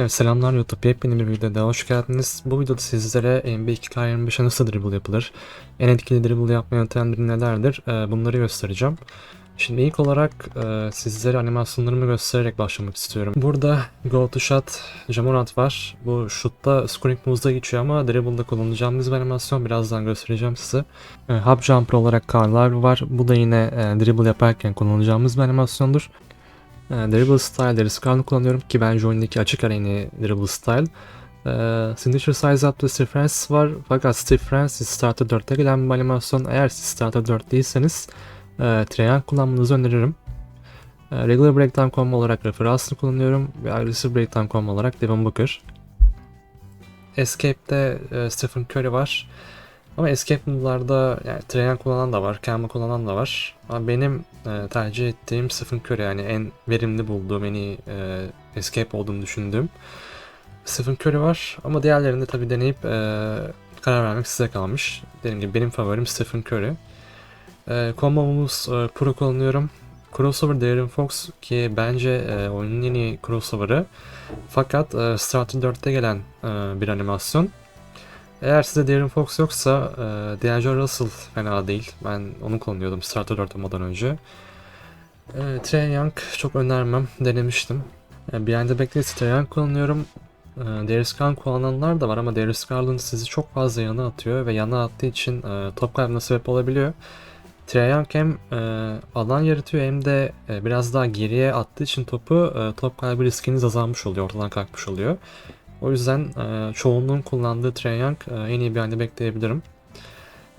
Evet selamlar YouTube. Yepyeni bir videoda hoş geldiniz. Bu videoda sizlere NBA 2K25'e nasıl dribble yapılır, en etkili dribble yapma yöntemleri nelerdir e, bunları göstereceğim. Şimdi ilk olarak e, sizlere animasyonlarımı göstererek başlamak istiyorum. Burada Go to Shot Jamorant var. Bu shoot'ta scoring move'da geçiyor ama dribble'da kullanacağımız bir animasyon. Birazdan göstereceğim size. E, Hub Jumper olarak Carlisle var. Bu da yine dribble yaparken kullanacağımız bir animasyondur. E, dribble style Darius kullanıyorum ki bence oyundaki açık ara en dribble style. E, Signature Size Up'ta Steve Francis var fakat Steve Francis Starter 4'te gelen bir animasyon. Eğer siz Starter 4 değilseniz e, Triangle kullanmanızı öneririm. E, regular Breakdown combo olarak Reference'ını kullanıyorum ve Aggressive Breakdown combo olarak Devin Booker. Escape'de e, Stephen Curry var. Ama escape move'larda yani Triangle kullanan da var, Camel kullanan da var. Ama benim e, tercih ettiğim Stephen Curry yani en verimli bulduğum, en iyi e, escape olduğunu düşündüğüm Stephen Curry var. Ama diğerlerini de tabii deneyip e, karar vermek size kalmış. Dediğim gibi benim favorim Stephen Curry. E, combo moves e, pro kullanıyorum. Crossover Darren Fox ki bence e, oyunun en iyi crossover'ı. Fakat e, Starter 4'te gelen e, bir animasyon. Eğer size Darren Fox yoksa e, D'Angelo Russell fena değil. Ben onu kullanıyordum Starter 4 olmadan önce. E, Trae Young çok önermem. Denemiştim. E, Behind the Back'te Trae Young kullanıyorum. E, Darius Garland kullananlar da var ama Darius Garland sizi çok fazla yana atıyor ve yana attığı için e, top kaybına sebep olabiliyor. Trae Young hem e, alan yaratıyor hem de e, biraz daha geriye attığı için topu e, top kaybı riskiniz azalmış oluyor, ortadan kalkmış oluyor. O yüzden e, çoğunluğun kullandığı Trae Young e, en iyi bir halde bekleyebilirim.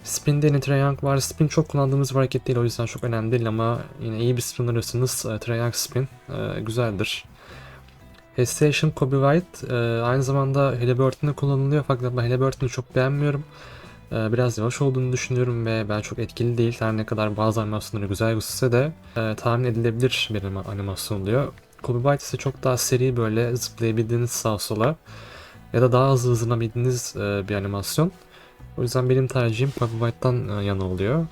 Spin'de yine Trae Young var. Spin çok kullandığımız bir hareket değil o yüzden çok önemli değil ama yine iyi bir spin arıyorsanız e, Trae Young spin e, güzeldir. Hesitation Kobe White e, aynı zamanda Halliburton'da kullanılıyor fakat ben Halliburton'u çok beğenmiyorum. E, biraz yavaş olduğunu düşünüyorum ve ben çok etkili değil. Her ne kadar bazı animasyonları güzel gözükse de tahmin edilebilir bir anima- animasyon oluyor. Kobe White ise çok daha seri böyle zıplayabildiğiniz sağa sola ya da daha hızlı hızlanabildiğiniz e, bir animasyon. O yüzden benim tercihim Kobe White'tan e, yana oluyor.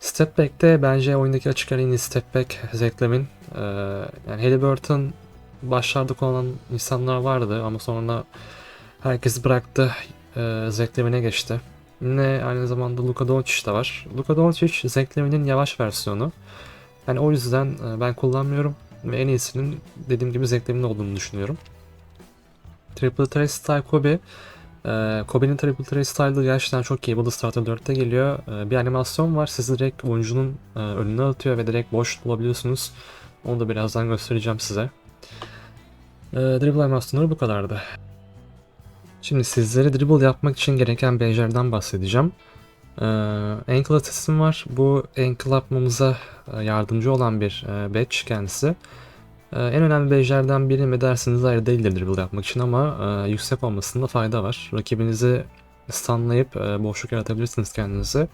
Step Back'te bence oyundaki açık ara en iyi Step Back Zach Lavin. E, yani Halliburton başlarda kullanan insanlar vardı ama sonra herkes bıraktı. E, Zach Lavin'e geçti. Yine aynı zamanda Luka Doncic de var. Luka Doncic Zach Lavin'in yavaş versiyonu. Yani o yüzden e, ben kullanmıyorum ve en iyisinin dediğim gibi Lavin olduğunu düşünüyorum. Triple Threat Style Kobe. Ee, Kobe'nin Triple Threat Style'ı gerçekten çok da Starter 4'te geliyor. Ee, bir animasyon var. Sizi direkt oyuncunun e, önüne atıyor ve direkt boş bulabiliyorsunuz. Onu da birazdan göstereceğim size. Ee, dribble animasyonları bu kadardı. Şimdi sizlere dribble yapmak için gereken becerilerden bahsedeceğim. Ee, ankle Assist'im var. Bu ankle yapmamıza e, yardımcı olan bir e, badge kendisi. Ee, en önemli becerilerden biri mi derseniz ayrı değildir dribble yapmak için ama e, yüksek olmasında fayda var. Rakibinizi stunlayıp e, boşluk yaratabilirsiniz kendinize.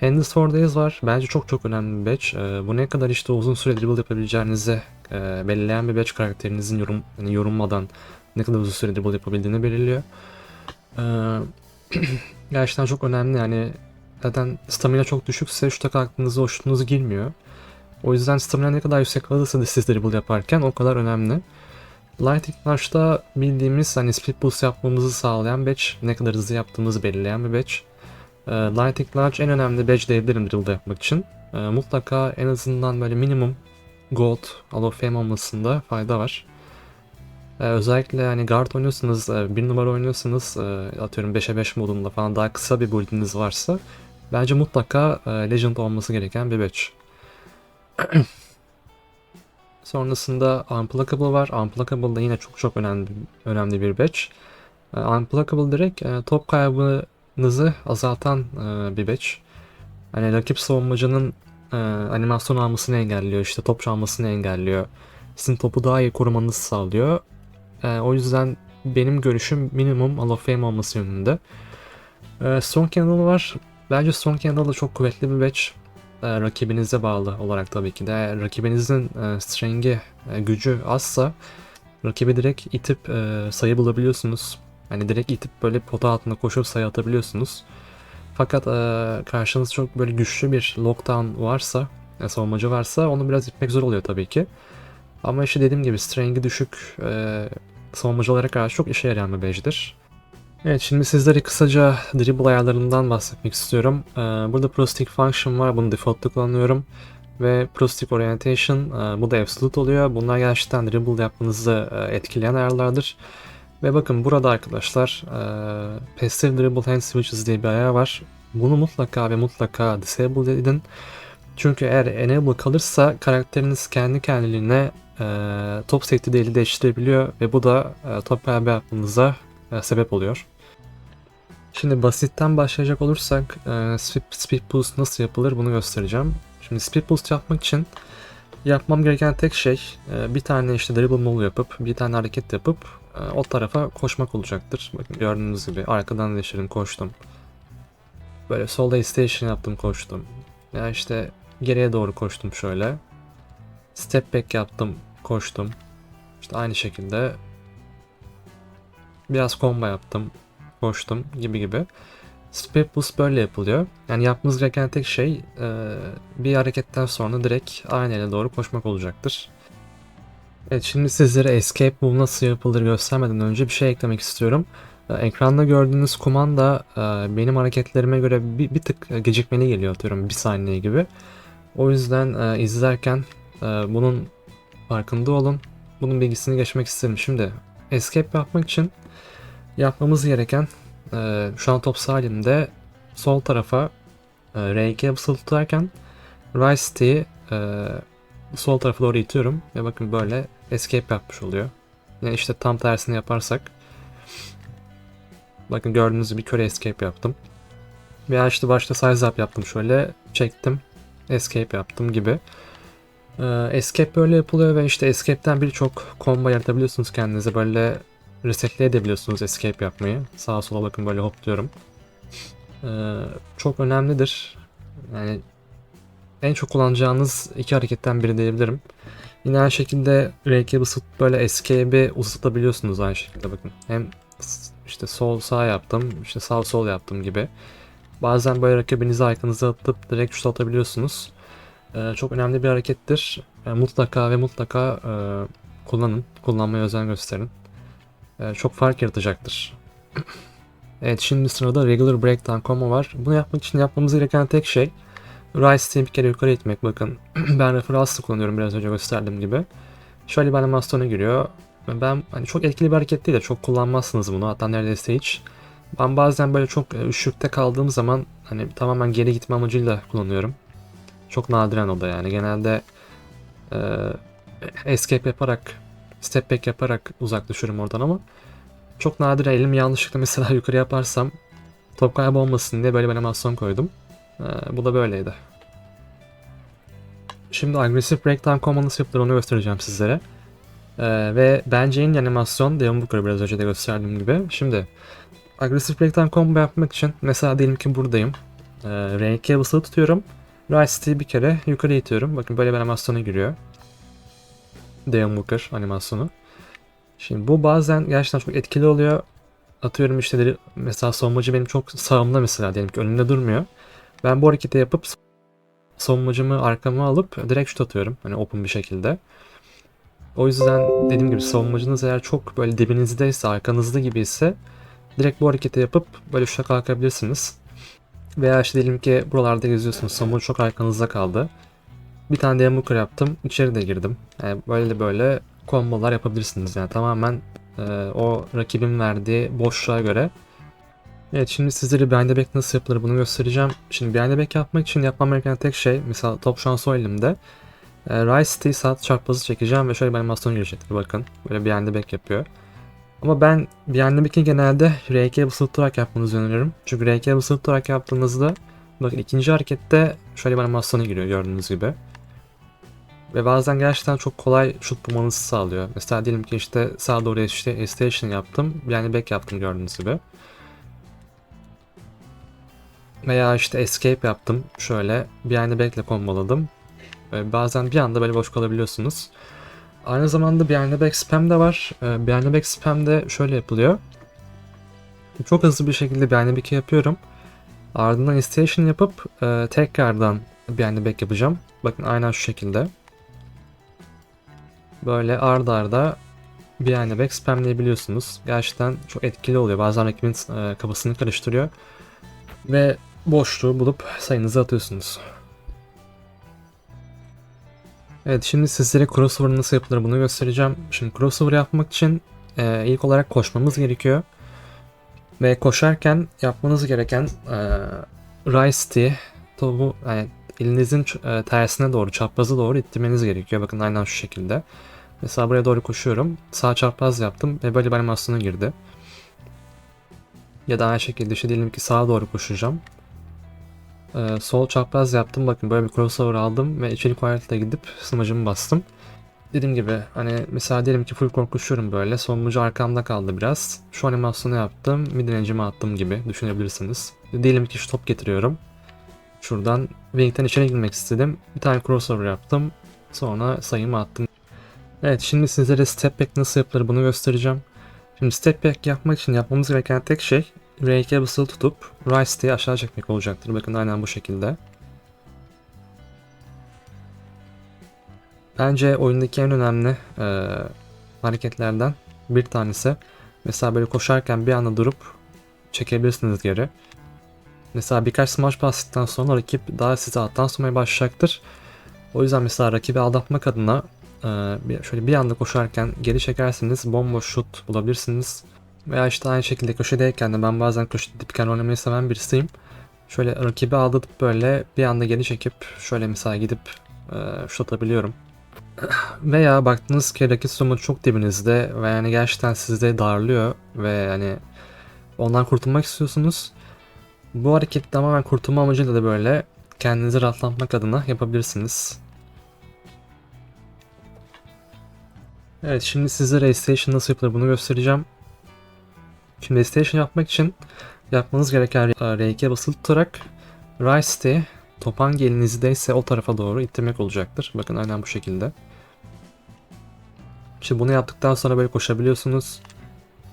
Handles for Days var. Bence çok çok önemli bir badge. E, bu ne kadar işte uzun süre dribble yapabileceğinizi e, belirleyen bir badge karakterinizin yorum, yani yorulmadan ne kadar uzun süre dribble yapabildiğini belirliyor. E, gerçekten çok önemli yani zaten stamina çok düşükse şuta kalktığınızda o şutunuz girmiyor. O yüzden stamina ne kadar yüksek kalırsa siz dribble yaparken o kadar önemli. Lighting Notch'ta bildiğimiz hani split boost yapmamızı sağlayan badge, ne kadar hızlı yaptığımızı belirleyen bir badge. E, Lighting Notch en önemli badge diyebilirim dribble yapmak için. E, mutlaka en azından böyle minimum gold, Hall of Fame olmasında fayda var. E, özellikle hani guard oynuyorsanız, e, bir numara oynuyorsanız e, atıyorum 5'e 5 modunda falan daha kısa bir build'iniz varsa bence mutlaka e, Legend olması gereken bir badge. Sonrasında Unpluckable var. Unpluckable da yine çok çok önemli önemli bir badge. Ee, Unpluckable direkt top kaybınızı azaltan bir badge. Hani rakip savunmacının animasyon almasını engelliyor, işte top çalmasını engelliyor. Sizin topu daha iyi korumanızı sağlıyor. O yüzden benim görüşüm minimum Hall of Fame olması yönünde. Strong Candle var. Bence Strong Candle da çok kuvvetli bir badge e, rakibinize bağlı olarak tabii ki de rakibinizin e, streng'i e, gücü azsa rakibi direkt itip e, sayı bulabiliyorsunuz. Hani direkt itip böyle pota altında koşup sayı atabiliyorsunuz. Fakat e, karşınız çok böyle güçlü bir lockdown varsa, e, savunmacı varsa onu biraz itmek zor oluyor tabii ki. Ama işte dediğim gibi streng'i düşük, e, savunmacılara karşı çok işe yarayan bir badge'dir. Evet şimdi sizlere kısaca dribble ayarlarından bahsetmek istiyorum. Ee, burada Pro Stick Function var. Bunu default'ta kullanıyorum. Ve Pro Stick Orientation e, bu da absolute oluyor. Bunlar gerçekten dribble yapmanızı e, etkileyen ayarlardır. Ve bakın burada arkadaşlar e, Passive Dribble Hand Switches diye bir ayar var. Bunu mutlaka ve mutlaka disable edin. Çünkü eğer enable kalırsa karakteriniz kendi kendiliğine e, top safety'de eli değiştirebiliyor ve bu da e, top kaybı yapmanıza e, sebep oluyor. Şimdi basitten başlayacak olursak e, speed, speed boost nasıl yapılır bunu göstereceğim. Şimdi speed boost yapmak için yapmam gereken tek şey e, bir tane işte dribble move yapıp bir tane hareket yapıp e, o tarafa koşmak olacaktır. Bakın gördüğünüz gibi arkadan değiştirdim koştum. Böyle solda station yaptım koştum. Ya işte geriye doğru koştum şöyle. Step back yaptım koştum. İşte aynı şekilde biraz combo yaptım koştum gibi gibi. Speed boost böyle yapılıyor. Yani yapmanız gereken tek şey e, bir hareketten sonra direkt aynı yere doğru koşmak olacaktır. Evet şimdi sizlere escape move nasıl yapılır göstermeden önce bir şey eklemek istiyorum. E, Ekranda gördüğünüz kumanda e, benim hareketlerime göre bir, bir tık gecikmeli geliyor atıyorum bir saniye gibi. O yüzden izlerken e, bunun farkında olun. Bunun bilgisini geçmek isterim. Şimdi escape yapmak için yapmamız gereken e, şu an top sağ elimde sol tarafa e, R2'ye basılı tutarken right stick'i e, sol tarafa doğru itiyorum ve bakın böyle escape yapmış oluyor. Yani işte tam tersini yaparsak bakın gördüğünüz gibi köre escape yaptım. Veya işte başta size up yaptım şöyle çektim escape yaptım gibi. Ee, escape böyle yapılıyor ve işte escape'ten birçok combo yaratabiliyorsunuz kendinize böyle resetleyebiliyorsunuz escape yapmayı. Sağa sola bakın böyle hopluyorum. Ee, çok önemlidir. Yani en çok kullanacağınız iki hareketten biri diyebilirim. Yine aynı şekilde R2'ye basıp böyle escape'i uzatabiliyorsunuz aynı şekilde bakın. Hem işte sol sağ yaptım, işte sağ sol yaptım gibi. Bazen böyle rakibinizi arkanıza atıp direkt şut atabiliyorsunuz. Ee, çok önemli bir harekettir. Ee, mutlaka ve mutlaka e, kullanın. Kullanmaya özen gösterin. Ee, çok fark yaratacaktır. evet şimdi sırada Regular Breakdown Combo var. Bunu yapmak için yapmamız gereken tek şey stick'i bir kere yukarı itmek. Bakın ben referansı kullanıyorum biraz önce gösterdiğim gibi. Şöyle bir animasyona giriyor. Ben hani çok etkili bir hareket değil de çok kullanmazsınız bunu. Hatta neredeyse hiç. Ben bazen böyle çok üşükte kaldığım zaman hani tamamen geri gitme amacıyla kullanıyorum. Çok nadiren o da yani. Genelde e, escape yaparak, step back yaparak uzaklaşıyorum oradan ama çok nadir elim yanlışlıkla mesela yukarı yaparsam top kaybı olmasın diye böyle bir animasyon koydum. E, bu da böyleydi. Şimdi agresif breakdown combo nasıl yapılır onu göstereceğim sizlere. Ee, ve bence en animasyon Devon Booker'ı biraz önce de gösterdiğim gibi. Şimdi agresif breakdown combo yapmak için mesela diyelim ki buradayım. Ee, R2'ye basılı tutuyorum. Stick'i bir kere yukarı itiyorum. Bakın böyle bir animasyona giriyor. Devon Booker animasyonu. Şimdi bu bazen gerçekten çok etkili oluyor. Atıyorum işte mesela savunmacı benim çok sağımda mesela diyelim ki önümde durmuyor. Ben bu hareketi yapıp savunmacımı arkama alıp direkt şut atıyorum. Hani open bir şekilde. O yüzden dediğim gibi savunmacınız eğer çok böyle dibinizdeyse, arkanızda gibi ise direkt bu hareketi yapıp böyle şuta kalkabilirsiniz. Veya işte diyelim ki buralarda geziyorsunuz, savunmacı çok arkanızda kaldı. Bir tane de yamukır yaptım, içeri de girdim. Yani böyle de böyle kombolar yapabilirsiniz. Yani tamamen e, o rakibin verdiği boşluğa göre. Evet şimdi sizlere behind back nasıl yapılır bunu göstereceğim. Şimdi behind back yapmak için yapmam gereken tek şey, mesela top şu an elimde. E, Rise Steel saat çarpması çekeceğim ve şöyle bir animasyon girecektir bakın. Böyle anda back yapıyor. Ama ben bir anda back'i genelde R2'ye basılı tutarak yapmanızı öneririm. Çünkü R2'ye basılı tutarak yaptığınızda bakın ikinci harekette şöyle bir animasyona giriyor gördüğünüz gibi. Ve bazen gerçekten çok kolay şut bulmanızı sağlıyor. Mesela diyelim ki işte sağa doğru işte station yaptım. Yani back yaptım gördüğünüz gibi. Veya işte escape yaptım. Şöyle bir yani back'le komboladım. Bazen bir anda böyle boş kalabiliyorsunuz. Aynı zamanda behind the back spam de var. Behind the back spam de şöyle yapılıyor. Çok hızlı bir şekilde behind the back'i yapıyorum. Ardından station yapıp e, tekrardan behind the back yapacağım. Bakın aynen şu şekilde. Böyle arda arda bir anda back spamleyebiliyorsunuz. Gerçekten çok etkili oluyor. Bazen rakibin e, kafasını karıştırıyor. Ve boşluğu bulup sayınızı atıyorsunuz. Evet şimdi sizlere crossover nasıl yapılır bunu göstereceğim. Şimdi crossover yapmak için e, ilk olarak koşmamız gerekiyor. Ve koşarken yapmanız gereken e, Rise diye topu yani elinizin ç- e, tersine doğru, çapraza doğru ittirmeniz gerekiyor. Bakın aynen şu şekilde. Mesela buraya doğru koşuyorum. Sağ çapraz yaptım ve böyle animasyona girdi. Ya da aynı şekilde işte diyelim ki sağa doğru koşacağım. Ee, sol çapraz yaptım. Bakın böyle bir crossover aldım ve içerik hayatla gidip sımacımı bastım. Dediğim gibi hani mesela diyelim ki full korkuşuyorum böyle. Sonucu arkamda kaldı biraz. Şu animasyonu yaptım. Midrange'imi attım gibi düşünebilirsiniz. Diyelim ki şu top getiriyorum. Şuradan Wing'den içeri girmek istedim. Bir tane crossover yaptım. Sonra sayımı attım. Evet şimdi sizlere step back nasıl yapılır bunu göstereceğim. Şimdi step back yapmak için yapmamız gereken tek şey R2'ye basılı tutup right diye aşağı çekmek olacaktır. Bakın aynen bu şekilde. Bence oyundaki en önemli e, hareketlerden bir tanesi. Mesela böyle koşarken bir anda durup çekebilirsiniz geri. Mesela birkaç smash bastıktan sonra rakip daha size alttan sunmaya başlayacaktır. O yüzden mesela rakibi aldatmak adına e, şöyle bir anda koşarken geri çekerseniz bomboş şut bulabilirsiniz. Veya işte aynı şekilde köşedeyken de ben bazen köşede dipken oynamayı seven birisiyim. Şöyle rakibi aldatıp böyle bir anda geri çekip şöyle mesela gidip e, şut atabiliyorum. Veya baktınız ki rakip sumu çok dibinizde ve yani gerçekten sizi darlıyor ve yani ondan kurtulmak istiyorsunuz. Bu hareketi tamamen kurtulma amacıyla da böyle kendinizi rahatlatmak adına yapabilirsiniz. Evet şimdi size Raystation nasıl yapılır bunu göstereceğim. Şimdi Raystation yapmak için yapmanız gereken R2'ye basılı tutarak Rise diye top hangi elinizdeyse o tarafa doğru ittirmek olacaktır. Bakın aynen bu şekilde. Şimdi bunu yaptıktan sonra böyle koşabiliyorsunuz.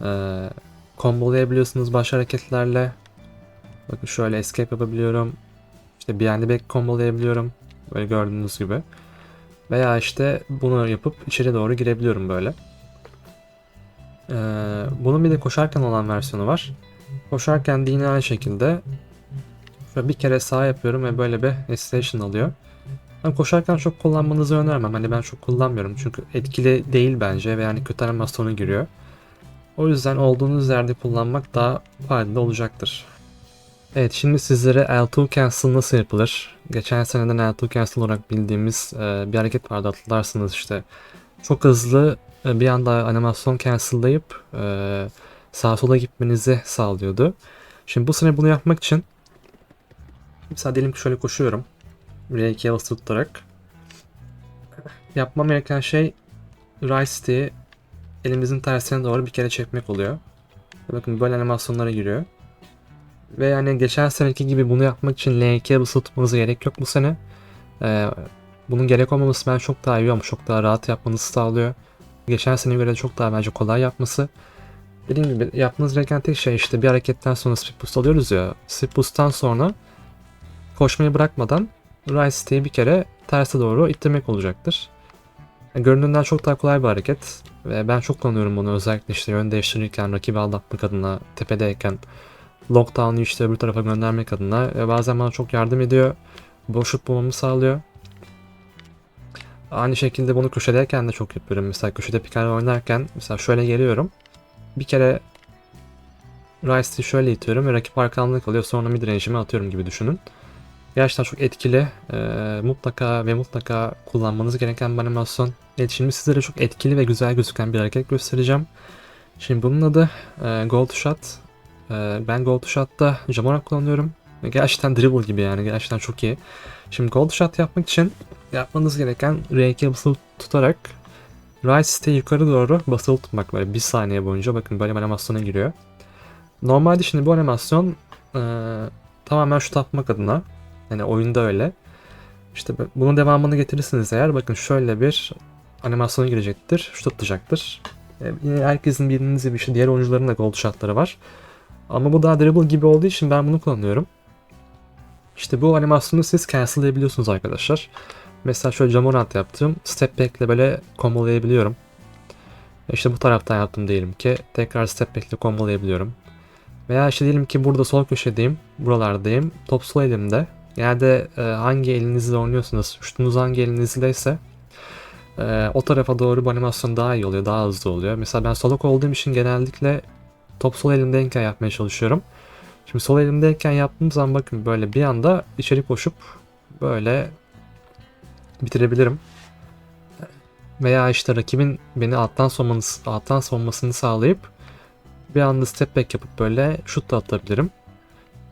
Ee, kombolayabiliyorsunuz baş hareketlerle. Bakın şöyle escape yapabiliyorum. İşte behind back kombolayabiliyorum. Böyle gördüğünüz gibi. Veya işte bunu yapıp içeri doğru girebiliyorum böyle. Ee, bunun bir de koşarken olan versiyonu var. Koşarken de yine aynı şekilde şöyle bir kere sağ yapıyorum ve böyle bir station alıyor. Ben koşarken çok kullanmanızı önermem. Hani ben çok kullanmıyorum çünkü etkili değil bence ve yani kötü animasyonu giriyor. O yüzden olduğunuz yerde kullanmak daha faydalı olacaktır. Evet şimdi sizlere L2 cancel nasıl yapılır? Geçen seneden L2 cancel olarak bildiğimiz e, bir hareket vardı hatırlarsınız işte. Çok hızlı bir anda animasyon cancel'layıp e, sağa sola gitmenizi sağlıyordu. Şimdi bu sene bunu yapmak için mesela diyelim ki şöyle koşuyorum. R2'ye basılı tutarak. Yapmam gereken şey Rise diye elimizin tersine doğru bir kere çekmek oluyor. Bakın böyle animasyonlara giriyor. Ve yani geçen seneki gibi bunu yapmak için L2'ye basılı tutmanıza gerek yok bu sene. Ee, bunun gerek olmaması ben çok daha iyi ama çok daha rahat yapmanızı sağlıyor. Geçen seneye göre çok daha bence kolay yapması. Dediğim gibi yapmanız gereken tek şey işte bir hareketten sonra speed boost alıyoruz ya. Speed boost'tan sonra koşmayı bırakmadan Rise diye bir kere terse doğru ittirmek olacaktır. Yani göründüğünden çok daha kolay bir hareket. Ve ben çok kullanıyorum bunu özellikle işte yön değiştirirken, rakibi aldatmak adına, tepedeyken lockdown'u işte öbür tarafa göndermek adına ve bazen bana çok yardım ediyor. Boşluk bulmamı sağlıyor. Aynı şekilde bunu köşedeyken de çok yapıyorum. Mesela köşede pikar oynarken mesela şöyle geliyorum. Bir kere Rice'i şöyle itiyorum ve rakip arkamda kalıyor. Sonra mid atıyorum gibi düşünün. Gerçekten çok etkili. Ee, mutlaka ve mutlaka kullanmanız gereken bir animasyon. Evet şimdi sizlere çok etkili ve güzel gözüken bir hareket göstereceğim. Şimdi bunun adı e, Gold Shot. E, ben Gold Shot'ta Jamora kullanıyorum. Gerçekten dribble gibi yani gerçekten çok iyi. Şimdi Gold Shot yapmak için yapmanız gereken R2 basılı tutarak right stick'e yukarı doğru basılı tutmak böyle bir saniye boyunca bakın böyle bir animasyona giriyor. Normalde şimdi bu animasyon e, tamamen şut atmak adına yani oyunda öyle. İşte bu- bunun devamını getirirsiniz eğer bakın şöyle bir animasyona girecektir, şut atacaktır. Yine herkesin bildiğiniz gibi işte diğer oyuncuların da gold shotları var. Ama bu daha dribble gibi olduğu için ben bunu kullanıyorum. İşte bu animasyonu siz cancel'layabiliyorsunuz arkadaşlar. Mesela şöyle Jamorant yaptım. Step back ile böyle kombolayabiliyorum. İşte bu taraftan yaptım diyelim ki tekrar step back'le kombolayabiliyorum. Veya işte diyelim ki burada sol köşedeyim, buralardayım. Top sol elimde. Genelde e, hangi elinizle oynuyorsunuz, şutunuz hangi elinizdeyse e, o tarafa doğru bu animasyon daha iyi oluyor, daha hızlı oluyor. Mesela ben solak olduğum için genellikle top sol elimdeyken yapmaya çalışıyorum. Şimdi sol elimdeyken yaptığım zaman bakın böyle bir anda içeri koşup böyle bitirebilirim. Veya işte rakibin beni alttan savunmanız, alttan savunmasını sağlayıp bir anda step back yapıp böyle şut da atabilirim.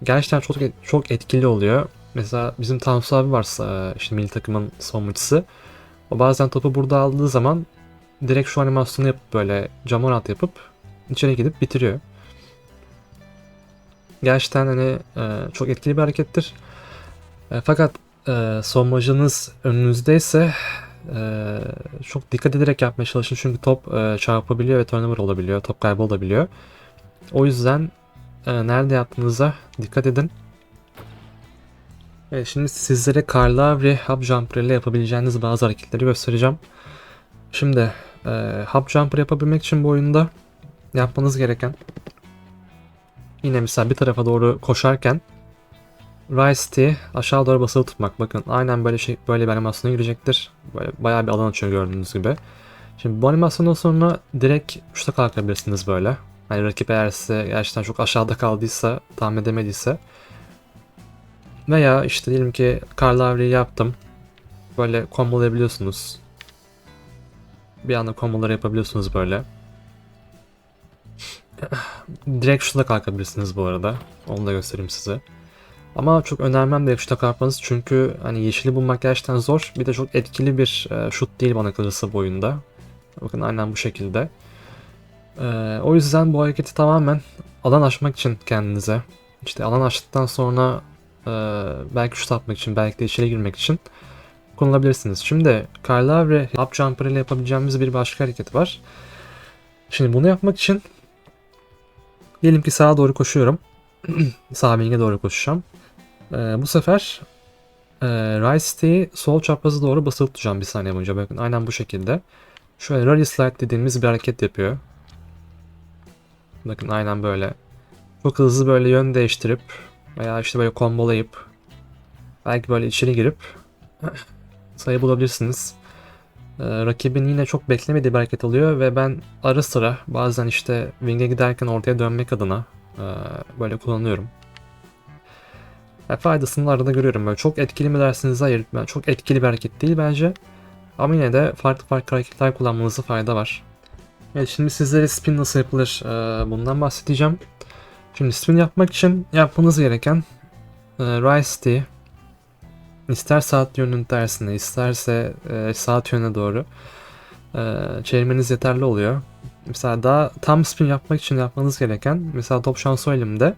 Gerçekten çok çok etkili oluyor. Mesela bizim Tansu abi varsa işte milli takımın savunmacısı. O bazen topu burada aldığı zaman direkt şu animasyonu yapıp böyle jamonat yapıp içeri gidip bitiriyor. Gerçekten hani e, çok etkili bir harekettir. E, fakat e, savunmacınız önünüzdeyse e, çok dikkat ederek yapmaya çalışın çünkü top e, çarpabiliyor ve turnover olabiliyor, top kaybı olabiliyor. O yüzden e, nerede yaptığınıza dikkat edin. Evet, şimdi sizlere Carlavri Hub Jumper ile yapabileceğiniz bazı hareketleri göstereceğim. Şimdi e, Hub Jumper yapabilmek için bu oyunda yapmanız gereken yine mesela bir tarafa doğru koşarken Rise T aşağı doğru basılı tutmak. Bakın aynen böyle şey böyle bir animasyona girecektir. Böyle bayağı bir alan açıyor gördüğünüz gibi. Şimdi bu animasyondan sonra direkt şuta kalkabilirsiniz böyle. Hani rakip eğer size gerçekten çok aşağıda kaldıysa, tahmin edemediyse. Veya işte diyelim ki Carl yaptım. Böyle kombolayabiliyorsunuz. Bir anda komboları yapabiliyorsunuz böyle. Direkt şuta kalkabilirsiniz bu arada. Onu da göstereyim size. Ama çok önermem de şuta kalkmanız çünkü hani yeşili bulmak gerçekten zor. Bir de çok etkili bir e, şut değil bana kalırsa bu oyunda. Bakın aynen bu şekilde. E, o yüzden bu hareketi tamamen alan açmak için kendinize. İşte alan açtıktan sonra e, belki şut atmak için, belki de içeri girmek için kullanabilirsiniz. Şimdi Carlavre Up Jumper ile yapabileceğimiz bir başka hareket var. Şimdi bunu yapmak için diyelim ki sağa doğru koşuyorum. Sağ doğru koşacağım. Ee, bu sefer e, stick'i sol çaprazı doğru basılı tutacağım bir saniye boyunca. Bakın aynen bu şekilde. Şöyle rally slide dediğimiz bir hareket yapıyor. Bakın aynen böyle. Çok hızlı böyle yön değiştirip veya işte böyle kombolayıp belki böyle içeri girip sayı bulabilirsiniz. Ee, rakibin yine çok beklemediği bir hareket oluyor ve ben ara sıra bazen işte wing'e giderken ortaya dönmek adına e, böyle kullanıyorum. Yani faydasını arada görüyorum. Böyle çok etkili mi dersiniz? Hayır. Yani çok etkili bir hareket değil bence. Ama yine de farklı farklı hareketler kullanmanızda fayda var. Evet şimdi sizlere spin nasıl yapılır e, bundan bahsedeceğim. Şimdi spin yapmak için yapmanız gereken e, rise T ister saat yönünün tersine isterse e, saat yönüne doğru e, çevirmeniz yeterli oluyor. Mesela daha tam spin yapmak için yapmanız gereken mesela top şu an sol elimde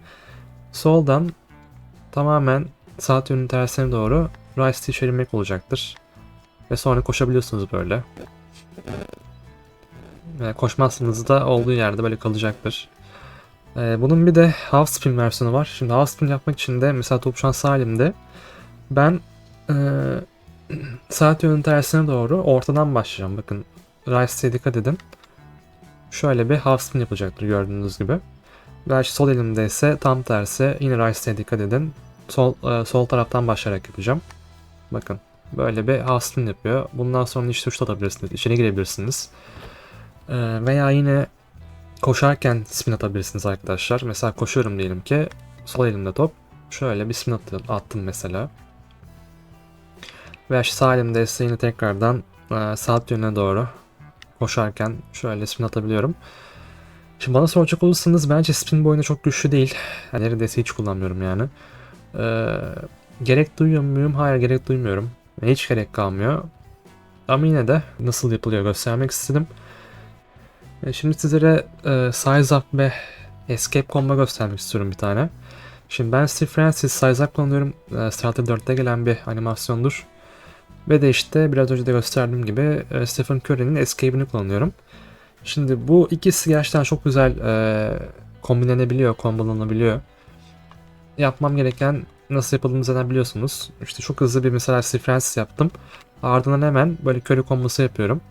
soldan tamamen saat yönünün tersine doğru rise T çevirmek olacaktır. Ve sonra koşabiliyorsunuz böyle. Yani koşmazsınız da olduğu yerde böyle kalacaktır. Ee, bunun bir de half spin versiyonu var. Şimdi half spin yapmak için de mesela top şu an sağ elimde. Ben e, saat yönünün tersine doğru ortadan başlayacağım. Bakın Rice'e dikkat edin. Şöyle bir half spin yapacaktır gördüğünüz gibi. Ve sol elimde ise tam tersi. Yine Rice'e dikkat edin. Sol, e, sol taraftan başlayarak yapacağım. Bakın böyle bir half spin yapıyor. Bundan sonra işte şut atabilirsiniz. İçine girebilirsiniz. E, veya yine koşarken spin atabilirsiniz arkadaşlar. Mesela koşuyorum diyelim ki sol elimde top. Şöyle bir spin attım, attım mesela. Veya sağ elimde ise yine tekrardan e, saat yönüne doğru koşarken şöyle spin atabiliyorum. Şimdi bana soracak olursanız bence spin bu çok güçlü değil. Yani neredeyse hiç kullanmıyorum yani. Ee, gerek duyuyor muyum? Hayır gerek duymuyorum. Hiç gerek kalmıyor. Ama yine de nasıl yapılıyor göstermek istedim. E, Şimdi sizlere e, Size Up ve Escape Combo göstermek istiyorum bir tane. Şimdi ben Steve Francis Size Up kullanıyorum. E, Strategy 4'te gelen bir animasyondur. Ve de işte biraz önce de gösterdiğim gibi e, Stephen Curry'nin Escape'ini kullanıyorum. Şimdi bu ikisi gerçekten çok güzel e, kombinlenebiliyor, kombolanabiliyor. Yapmam gereken nasıl yapıldığını zaten biliyorsunuz. İşte çok hızlı bir mesela Steve Francis yaptım. Ardından hemen böyle Curry kombosu yapıyorum.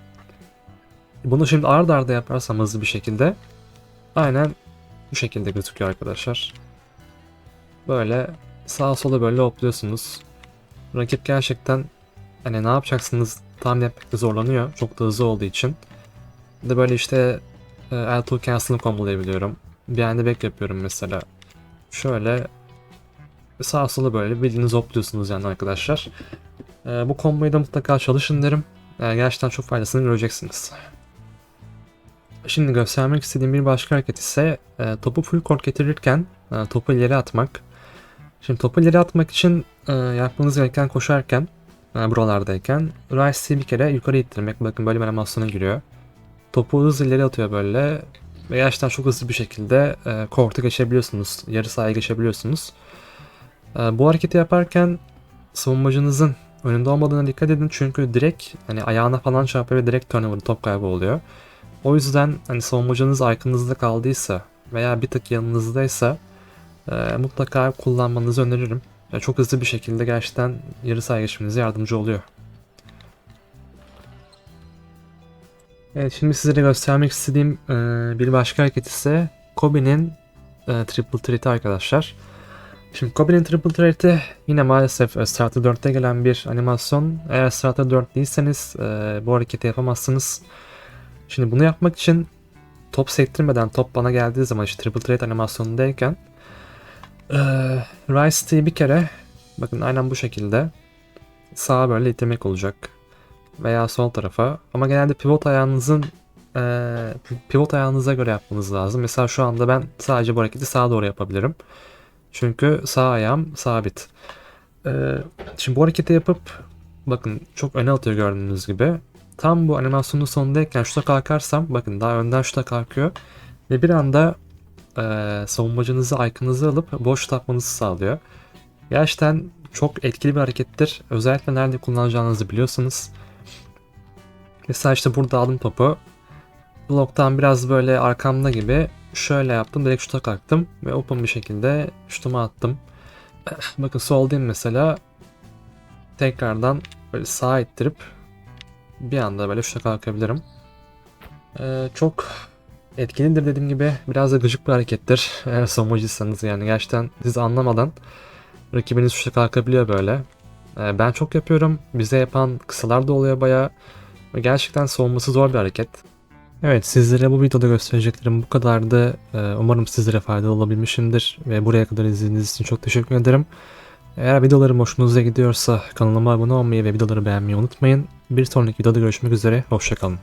Bunu şimdi ard arda yaparsam hızlı bir şekilde aynen bu şekilde gözüküyor arkadaşlar. Böyle sağa sola böyle hopluyorsunuz. Rakip gerçekten hani ne yapacaksınız tahmin etmekte zorlanıyor. Çok da hızlı olduğu için. De böyle işte e, L2 cancel'ını kombolayabiliyorum. Bir anda back yapıyorum mesela. Şöyle sağa sola böyle bildiğiniz hopluyorsunuz yani arkadaşlar. E, bu komboyu da mutlaka çalışın derim. E, gerçekten çok faydasını göreceksiniz. Şimdi göstermek istediğim bir başka hareket ise e, topu full court getirirken e, topu ileri atmak. Şimdi topu ileri atmak için e, yapmanız gereken koşarken e, buralardayken Rice'i bir kere yukarı ittirmek. Bakın böyle bir animasyona giriyor. Topu hızlı ileri atıyor böyle ve gerçekten çok hızlı bir şekilde e, court'a geçebiliyorsunuz. Yarı sahaya geçebiliyorsunuz. E, bu hareketi yaparken savunmacınızın önünde olmadığına dikkat edin çünkü direkt hani ayağına falan çarpıyor ve direkt turnover top kaybı oluyor. O yüzden hani savunmacınız arkanızda kaldıysa veya bir tık yanınızdaysa e, mutlaka kullanmanızı öneririm. Ya çok hızlı bir şekilde gerçekten yarı sahaya geçmenize yardımcı oluyor. Evet şimdi sizlere göstermek istediğim e, bir başka hareket ise Kobe'nin e, triple threat'i arkadaşlar. Şimdi Kobe'nin triple threat'i yine maalesef e, Starter 4'te gelen bir animasyon. Eğer Starter 4 değilseniz e, bu hareketi yapamazsınız. Şimdi bunu yapmak için top sektirmeden top bana geldiği zaman işte triple threat animasyonundayken e, Rice'ı bir kere bakın aynen bu şekilde sağa böyle itirmek olacak veya sol tarafa ama genelde pivot ayağınızın e, pivot ayağınıza göre yapmanız lazım. Mesela şu anda ben sadece bu hareketi sağa doğru yapabilirim. Çünkü sağ ayağım sabit. E, şimdi bu hareketi yapıp bakın çok öne atıyor gördüğünüz gibi. Tam bu animasyonun sonundayken şuta kalkarsam bakın daha önden şuta kalkıyor ve bir anda e, savunmacınızı arkanıza alıp boş tapmanızı sağlıyor. Gerçekten çok etkili bir harekettir. Özellikle nerede kullanacağınızı biliyorsunuz. Mesela işte burada aldım topu. Bloktan biraz böyle arkamda gibi şöyle yaptım. Direkt şuta kalktım ve open bir şekilde şutuma attım. Bakın soldayım mesela. Tekrardan böyle sağa ittirip bir anda böyle şuta kalkabilirim. Ee, çok etkilidir dediğim gibi. Biraz da gıcık bir harekettir. Eğer savunmacıysanız yani gerçekten siz anlamadan rakibiniz şuta kalkabiliyor böyle. Ee, ben çok yapıyorum. Bize yapan kısalar da oluyor bayağı. Ve gerçekten savunması zor bir hareket. Evet sizlere bu videoda göstereceklerim bu kadardı. Ee, umarım sizlere faydalı olabilmişimdir. Ve buraya kadar izlediğiniz için çok teşekkür ederim. Eğer videolarım hoşunuza gidiyorsa kanalıma abone olmayı ve videoları beğenmeyi unutmayın. Bir sonraki videoda görüşmek üzere. Hoşçakalın.